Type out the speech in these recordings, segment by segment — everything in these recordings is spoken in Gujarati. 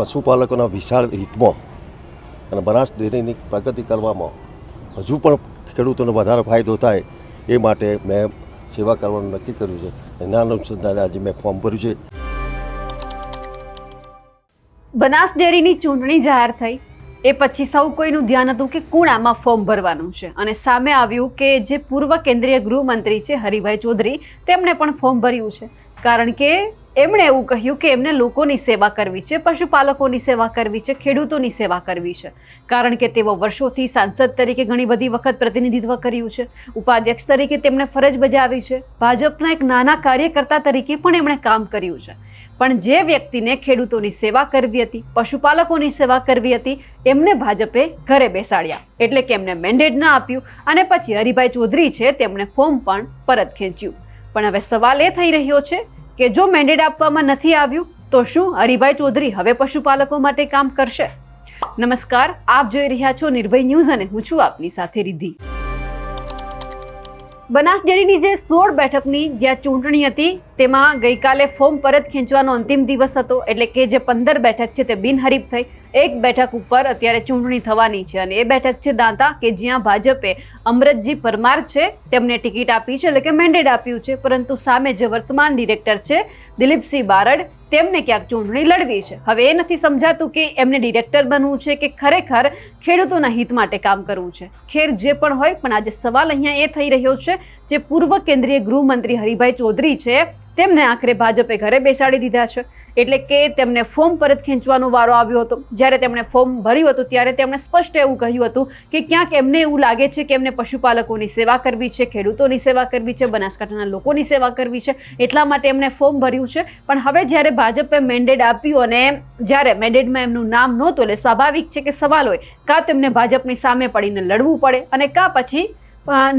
પશુપાલકોના વિશાળ હિતમાં અને બનાસ ડેરીની પ્રગતિ કરવામાં હજુ પણ ખેડૂતોને વધારે ફાયદો થાય એ માટે મેં સેવા કરવાનું નક્કી કર્યું છે. એના અનુસંધાને આજે મેં ફોર્મ ભર્યું છે. બનાસ ડેરીની ચૂંટણી જાહેર થઈ. એ પછી સૌ કોઈનું ધ્યાન હતું કે કોણ આમાં ફોર્મ ભરવાનું છે. અને સામે આવ્યું કે જે પૂર્વ કેન્દ્રીય ગૃહમંત્રી છે હરિભાઈ ચૌધરી તેમણે પણ ફોર્મ ભર્યું છે. કારણ કે એમણે એવું કહ્યું કે એમને લોકોની સેવા કરવી છે, પશુપાલકોની સેવા કરવી છે, ખેડૂતોની સેવા કરવી છે. કારણ કે તેઓ વર્ષોથી સાંસદ તરીકે ઘણી બધી વખત પ્રતિનિધિત્વ કર્યું છે. ઉપાધ્યક્ષ તરીકે તેમણે ફરજ બજાવી છે. ભાજપના એક નાના કાર્યકર્તા તરીકે પણ એમણે કામ કર્યું છે. પણ જે વ્યક્તિને ખેડૂતોની સેવા કરવી હતી, પશુપાલકોની સેવા કરવી હતી, એમને ભાજપે ઘરે બેસાડ્યા. એટલે કે એમને મેન્ડેટ ના આપ્યું અને પછી હરિભાઈ ચૌધરી છે, તેમણે ફોર્મ પણ પરત ખેંચ્યું. પણ હવે સવાલ એ થઈ રહ્યો છે કે જો મેન્ડેટ આપવામાં નથી આવ્યું, તો શું હરિભાઈ ચૌધરી હવે પશુપાલકો માટે કામ કરશે? નમસ્કાર, આપ જોઈ રહ્યા છો નિર્ભય ન્યૂઝ અને હું છું આપની સાથે રિદ્ધિ. બનાસ ડેરીની જે સોળ બેઠકની જ્યાં ચૂંટણી હતી, તેમાં ગઈકાલે ફોર્મ પરત ખેંચવાનો અંતિમ દિવસ હતો, એટલે કે જે પંદર બેઠક છે તે બિનહરીફ થઈ. એક બેઠક ઉપર અત્યારે ચૂંટણી થવાની છે અને એ બેઠક છે દાંતા, કે જ્યાં ભાજપે અમરતજી પરમાર છે, તેમને ટિકિટ આપી છે, એટલે કે મેન્ડેટ આપ્યું છે, પરંતુ સામે જે વર્તમાન ડિરેક્ટર છે, દિલીપસિંહ બારડ તેમને ક્યાંક ચૂંટણી લડવી છે. હવે એ નથી સમજાતું કે એમને ડિરેક્ટર બનવું છે કે ખરેખર ખેડૂતોના હિત માટે કામ કરવું છે. ખેર જે પણ હોય, પણ આજે સવાલ અહીંયા એ થઈ રહ્યો છે જે પૂર્વ કેન્દ્રીય ગૃહમંત્રી હરિભાઈ ચૌધરી છે, તેમને આખરે ભાજપે ઘરે બેસાડી દીધા છે. એટલે કે તેમને ફોર્મ પરત ખેંચવાનો વારો આવ્યો હતો. જ્યારે તેમણે ફોર્મ ભર્યું હતું, ત્યારે તેમણે સ્પષ્ટ એવું કહ્યું હતું કે ક્યાંક એમને એવું લાગે છે કે એમને પશુપાલકોની સેવા કરવી છે, ખેડૂતોની સેવા કરવી છે, બનાસકાંઠાના લોકોની સેવા કરવી છે, એટલા માટે એમણે ફોર્મ ભર્યું છે. પણ હવે જ્યારે ભાજપે મેન્ડેટ આપ્યું અને જ્યારે મેન્ડેટમાં એમનું નામ નહોતું, એટલે સ્વાભાવિક છે કે સવાલ હોય, કાં તેમને ભાજપની સામે પડીને લડવું પડે અને કાં પછી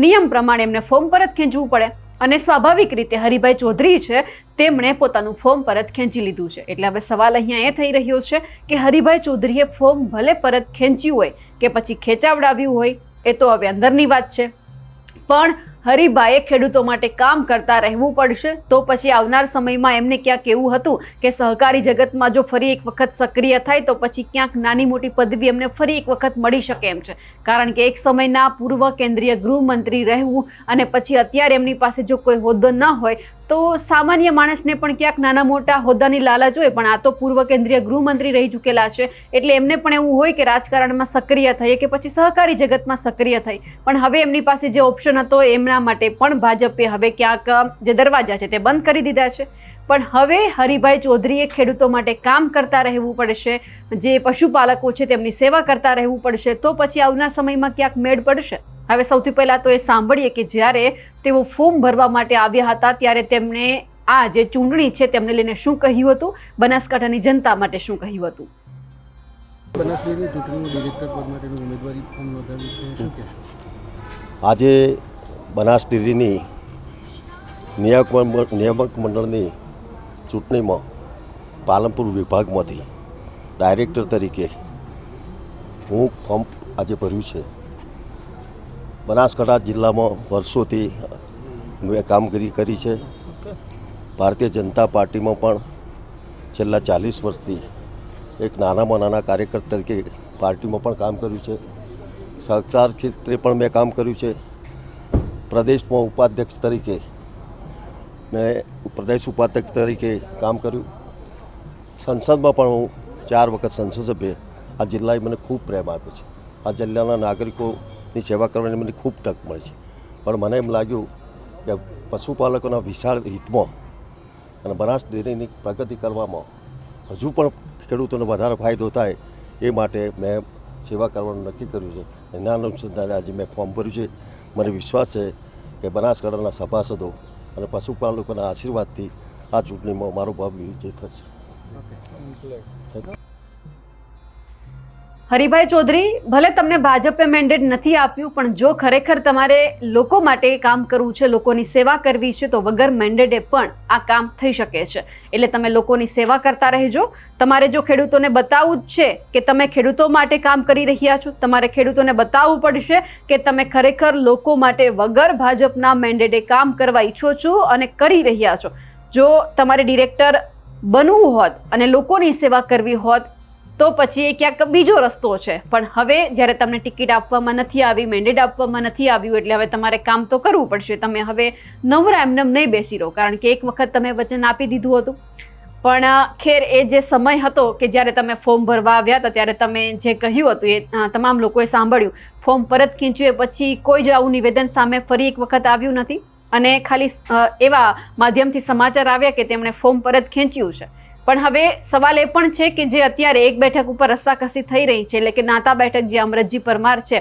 નિયમ પ્રમાણે એમને ફોર્મ પરત ખેંચવું પડે. અને સ્વાભાવિક રીતે હરિભાઈ ચૌધરી છે, તેમણે પોતાનું ફોર્મ પરત ખેંચી લીધું છે. એટલે હવે સવાલ અહીંયા એ થઈ રહ્યો છે કે હરિભાઈ ચૌધરીએ ફોર્મ ભલે પરત ખેંચ્યું હોય કે પછી ખેંચાવડાવ્યું હોય, એ તો હવે અંદરની વાત છે. પણ હરિભાઈએ ખેડૂતો માટે કામ કરતા રહેવું પડશે. તો પછી આવનાર સમયમાં એમને ક્યાંક એવું હતું કે સહકારી જગતમાં જો ફરી એક વખત સક્રિય થાય, તો પછી ક્યાંક નાની મોટી પદવી એમને ફરી એક વખત મળી શકે એમ છે. કારણ કે એક સમયના પૂર્વ કેન્દ્રીય ગૃહમંત્રી રહેવું અને પછી અત્યારે એમની પાસે જો કોઈ હોદ્દો ન હોય, તો સામાન્ય માણસને પણ ક્યાંક નાના મોટા હોદ્દાની લાલચ હોય. પણ આ તો પૂર્વ કેન્દ્રીય ગૃહમંત્રી રહી ચૂકેલા છે. એટલે એમને પણ એવું હોય કે રાજકારણમાં સક્રિય થઈએ કે પછી સહકારી જગતમાં સક્રિય થઈ. પણ હવે એમની પાસે જે ઓપ્શન હતો, એમના માટે પણ ભાજપે હવે ક્યાંક જે દરવાજા છે તે બંધ કરી દીધા છે. પણ હવે હરિભાઈ ચૌધરીએ ખેડૂતો માટે કામ કરતા રહેવું પડશે જે પશુપાલકો છે તેમની સેવા કરતા રહેવું પડશે તો પછી આવનાર સમયમાં ક્યાંક મેળ પડશે? હવે સૌથી પહેલા તો એ સાંભળીએ કે જ્યારે તેઓ ફોર્મ ભરવા માટે આવ્યા હતા ત્યારે તેમણે આ જે ચૂંટણી છે તેમને લઈને શું કહ્યું હતું? બનાસકાંઠાની જનતા માટે શું કહ્યું હતું? બનાસ ચૂંટણી ડિરેક્ટર પદ માટેની ઉમેદવારી ફોર્મ નોંધાવ્યું છે? આજે બનાસ ડેરીની નિયામક નિયામક મંડળની ચૂંટણીમાં પાલનપુર વિભાગમાંથી ડાયરેક્ટર તરીકે હું ફોર્મ આજે ભર્યું છે. બનાસકાંઠા જિલ્લામાં વર્ષોથી મેં કામગીરી કરી છે. ભારતીય જનતા પાર્ટીમાં પણ છેલ્લા ચાલીસ વર્ષથી એક નાનામાં નાના કાર્યકર તરીકે પાર્ટીમાં પણ કામ કર્યું છે. સહકાર ક્ષેત્રે પણ મેં કામ કર્યું છે. પ્રદેશમાં ઉપાધ્યક્ષ તરીકે મેં પ્રદેશ ઉપાધ્યક્ષ તરીકે કામ કર્યું. સંસદમાં પણ હું ચાર વખત સંસદ સભ્ય. આ જિલ્લાએ મને ખૂબ પ્રેમ આપ્યો છે. આ જિલ્લાના નાગરિકોની સેવા કરવાની મને ખૂબ તક મળી છે. પણ મને એમ લાગ્યું કે પશુપાલકોના વિશાળ હિતમાં અને બનાસ ડેરીની પ્રગતિ કરવામાં હજુ પણ ખેડૂતોને વધારે ફાયદો થાય એ માટે મેં સેવા કરવાનું નક્કી કર્યું છે. એના અનુસંધાને આજે મેં ફોર્મ ભર્યું છે. મને વિશ્વાસ છે કે બનાસકાંઠાના સભાસદો અને પશુપાલકોના આશીર્વાદથી આ ચૂંટણીમાં મારો ભાવ વિજય થશે. હરિભાઈ ચૌધરી, ભલે તમને ભાજપે મેન્ડેટ નથી આપ્યું, પણ જો ખરેખર તમારે લોકો માટે કામ કરવું છે, લોકોની સેવા કરવી છે, તો વગર મેન્ડેટે પણ આ કામ થઈ શકે છે. એટલે તમે લોકોની સેવા કરતા રહેજો. તમારે જો ખેડૂતોને બતાવવું જ છે કે તમે ખેડૂતો માટે કામ કરી રહ્યા છો, તમારે ખેડૂતોને બતાવવું પડશે કે તમે ખરેખર લોકો માટે વગર ભાજપના મેન્ડેટે કામ કરવા ઈચ્છો છો અને કરી રહ્યા છો. જો તમારે ડિરેક્ટર બનવું હોત અને લોકોની સેવા કરવી હોત તો પછી એ ક્યાંક બીજો રસ્તો છે. પણ હવે જ્યારે તમને ટિકિટ આપવામાં નથી આવી, મેન્ડેટ આપવામાં નથી આવ્યું, એટલે હવે તમારે કામ તો કરવું પડશે. તમે હવે નવરા એમનેમ નહીં બેસી રહો, કારણ કે એક વખત તમે વચન આપી દીધું હતું. પણ ખેર એ જે સમય હતો કે જ્યારે તમે ફોર્મ ભરવા આવ્યા હતા, ત્યારે તમે જે કહ્યું હતું એ તમામ લોકોએ સાંભળ્યું. ફોર્મ પરત ખેંચ્યું એ પછી કોઈ જ આવું નિવેદન સામે ફરી એક વખત આવ્યું નથી. અને ખાલી એવા માધ્યમથી સમાચાર આવ્યા કે તેમણે ફોર્મ પરત ખેંચ્યું છે. પણ હવે સવાલ એ પણ છે કે જે અત્યારે એક બેઠક ઉપર રસ્સાકસી થઈ રહી છે, એટલે કે નાતા બેઠક જે અમરતજી પરમાર છે,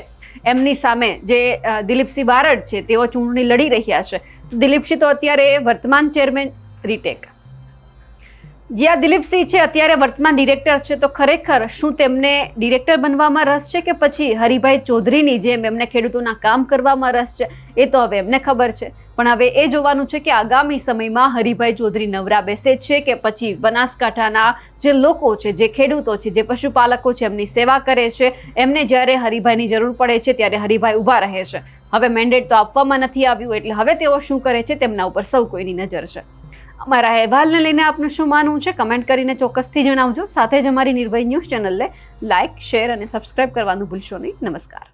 એમની સામે જે દિલીપસિંહ બારડ છે, તેઓ ચૂંટણી લડી રહ્યા છે. દિલીપસિંહ તો અત્યારે વર્તમાન ચેરમેન રીટેક જ્યાં દિલીપસિંહ છે, અત્યારે વર્તમાન ડિરેક્ટર છે, તો ખરેખર શું તેમને ડિરેક્ટર બનવામાં રસ છે કે પછી હરિભાઈ ચૌધરીની જેમ એમને ખેડૂતોના કામ કરવામાં રસ છે? એ તો હવે એમને ખબર છે. પણ હવે એ જોવાનું છે કે આગામી સમયમાં હરિભાઈ ચૌધરી નવરા બેસે છે કે પછી બનાસકાંઠાના જે લોકો છે, જે ખેડૂતો છે, જે પશુપાલકો છે, એમની સેવા કરે છે, એમને જ્યારે હરિભાઈની જરૂર પડે છે ત્યારે હરિભાઈ ઊભા રહે છે. હવે મેન્ડેટ તો આપવામાં નથી આવ્યું, એટલે હવે તેઓ શું કરે છે તેમના ઉપર સૌ કોઈની નજર છે. અમારા અહેવાલને લઈને આપનું શું માનવું છે? કમેન્ટ કરીને ચોક્કસથી જણાવજો. સાથે જ અમારી નિર્ભય ન્યૂઝ ચેનલને લાઇક શેર અને સબસ્ક્રાઇબ કરવાનું ભૂલશો નહીં. નમસ્કાર.